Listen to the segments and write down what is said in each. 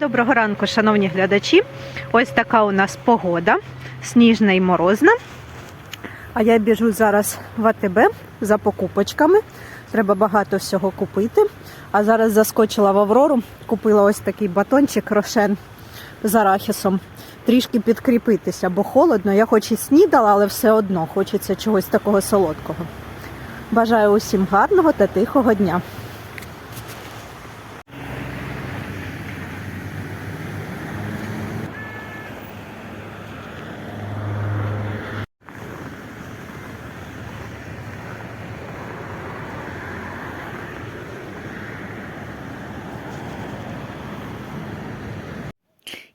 Доброго ранку, шановні глядачі. Ось така у нас погода, сніжна і морозна. А я біжу зараз в АТБ за покупочками. Треба багато всього купити. А зараз заскочила в Аврору, купила ось такий батончик рошен з арахісом. Трішки підкріпитися, бо холодно. Я хоч і снідала, але все одно хочеться чогось такого солодкого. Бажаю усім гарного та тихого дня.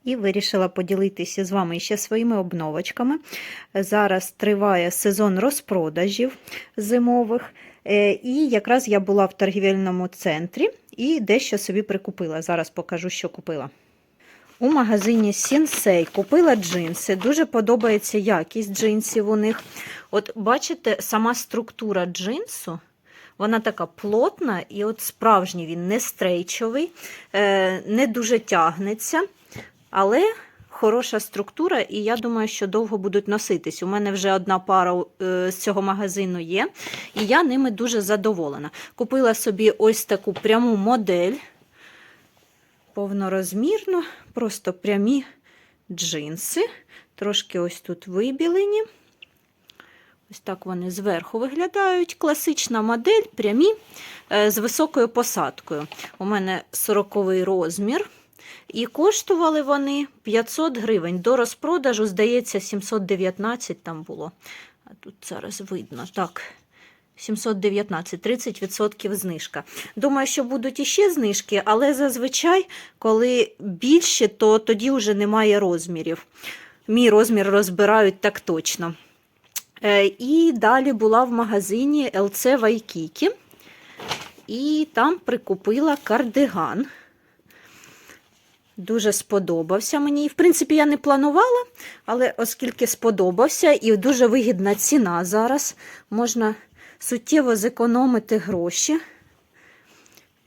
І вирішила поділитися з вами ще своїми обновочками. Зараз триває сезон розпродажів зимових, Е, і якраз я була в торгівельному центрі і дещо собі прикупила. Зараз покажу, що купила. У магазині Sensei купила джинси. Дуже подобається якість джинсів у них. От бачите, сама структура джинсу. Вона така плотна, і от справжній він не стрейчовий, е, не дуже тягнеться. Але хороша структура, і я думаю, що довго будуть носитись. У мене вже одна пара е, з цього магазину є, і я ними дуже задоволена. Купила собі ось таку пряму модель, повнорозмірну, просто прямі джинси. Трошки ось тут вибілені. Ось так вони зверху виглядають. Класична модель, прямі е, з високою посадкою. У мене 40 розмір. І коштували вони 500 гривень. До розпродажу, здається, 719 там було. А тут зараз видно. Так, 719, 30% знижка. Думаю, що будуть іще знижки, але зазвичай, коли більше, то тоді вже немає розмірів. Мій розмір розбирають так точно. Е, І далі була в магазині LC Waikiki. І там прикупила кардиган. Дуже сподобався мені. В принципі, я не планувала, але оскільки сподобався і дуже вигідна ціна зараз, можна суттєво зекономити гроші,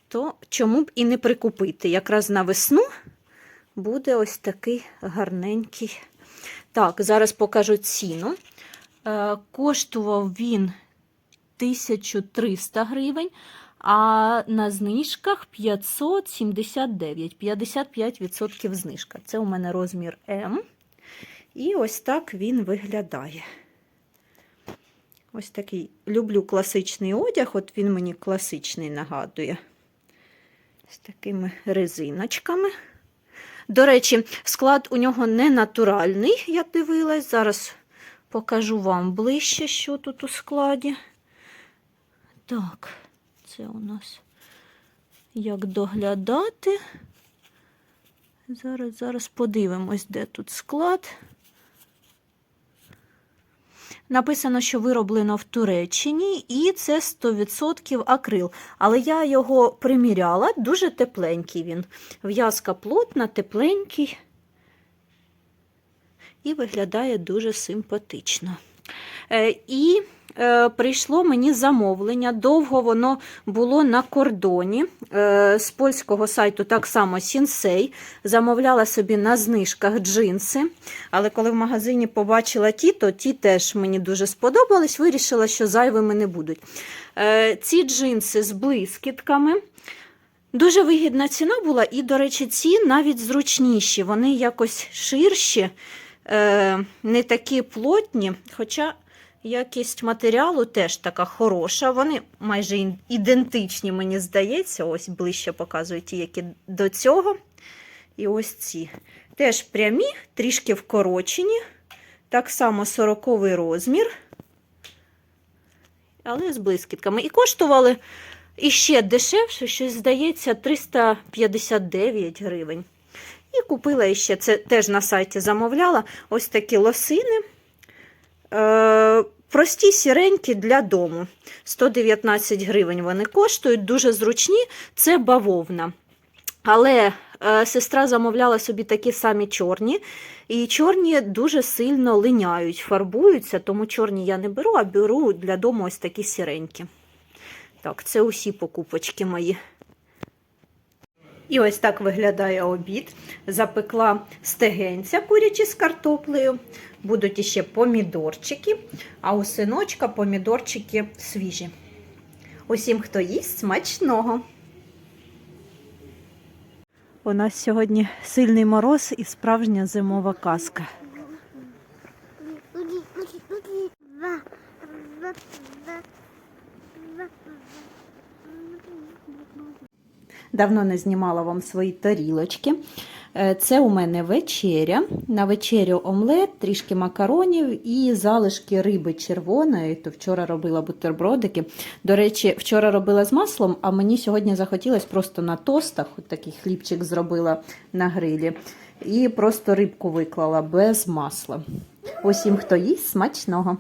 то чому б і не прикупити? Якраз на весну буде ось такий гарненький. Так, зараз покажу ціну. Е, Коштував він 1300 гривень. А на знижках 579, 55% знижка. Це у мене розмір М. І ось так він виглядає. Ось такий люблю класичний одяг, от він мені класичний нагадує. З такими резиночками. До речі, склад у нього не натуральний, я дивилась. Зараз покажу вам ближче, що тут у складі. Так. Це у нас як доглядати. Зараз, зараз подивимось, де тут склад. Написано, що вироблено в Туреччині, і це 100% акрил. Але я його приміряла, дуже тепленький він. В'язка плотна, тепленький і виглядає дуже симпатично. Е, І прийшло мені замовлення. Довго воно було на кордоні е, з польського сайту, так само Сінсей. Замовляла собі на знижках джинси. Але коли в магазині побачила ті, то ті теж мені дуже сподобались. Вирішила, що зайвими не будуть. Е, ці джинси з блискітками. Дуже вигідна ціна була, і, до речі, ці навіть зручніші. Вони якось ширші, е, не такі плотні. Хоча якість матеріалу теж така хороша. Вони майже ідентичні, мені здається. Ось ближче показую ті, які до цього. І ось ці. Теж прямі, трішки вкорочені. Так само 40 розмір. Але з блискітками. І коштували іще дешевше, щось здається, 359 гривень. І купила іще, це теж на сайті замовляла, ось такі лосини. Е, прості сіренькі для дому. 119 гривень вони коштують, дуже зручні, це бавовна. Але е, сестра замовляла собі такі самі чорні, і чорні дуже сильно линяють, фарбуються, тому чорні я не беру, а беру для дому ось такі сіренькі. Так, це усі покупочки мої. І ось так виглядає обід. Запекла стегенця курячі з картоплею. Будуть іще помідорчики, а у синочка помідорчики свіжі. Усім, хто їсть, смачного. У нас сьогодні сильний мороз і справжня зимова казка. Давно не знімала вам свої тарілочки. Е, Це у мене вечеря. На вечерю омлет, трішки макаронів і залишки риби червоної. То вчора робила бутербродики. До речі, вчора робила з маслом, а мені сьогодні захотілося просто на тостах. От такий хлібчик зробила на грилі. І просто рибку виклала без масла. Усім, хто їсть, смачного.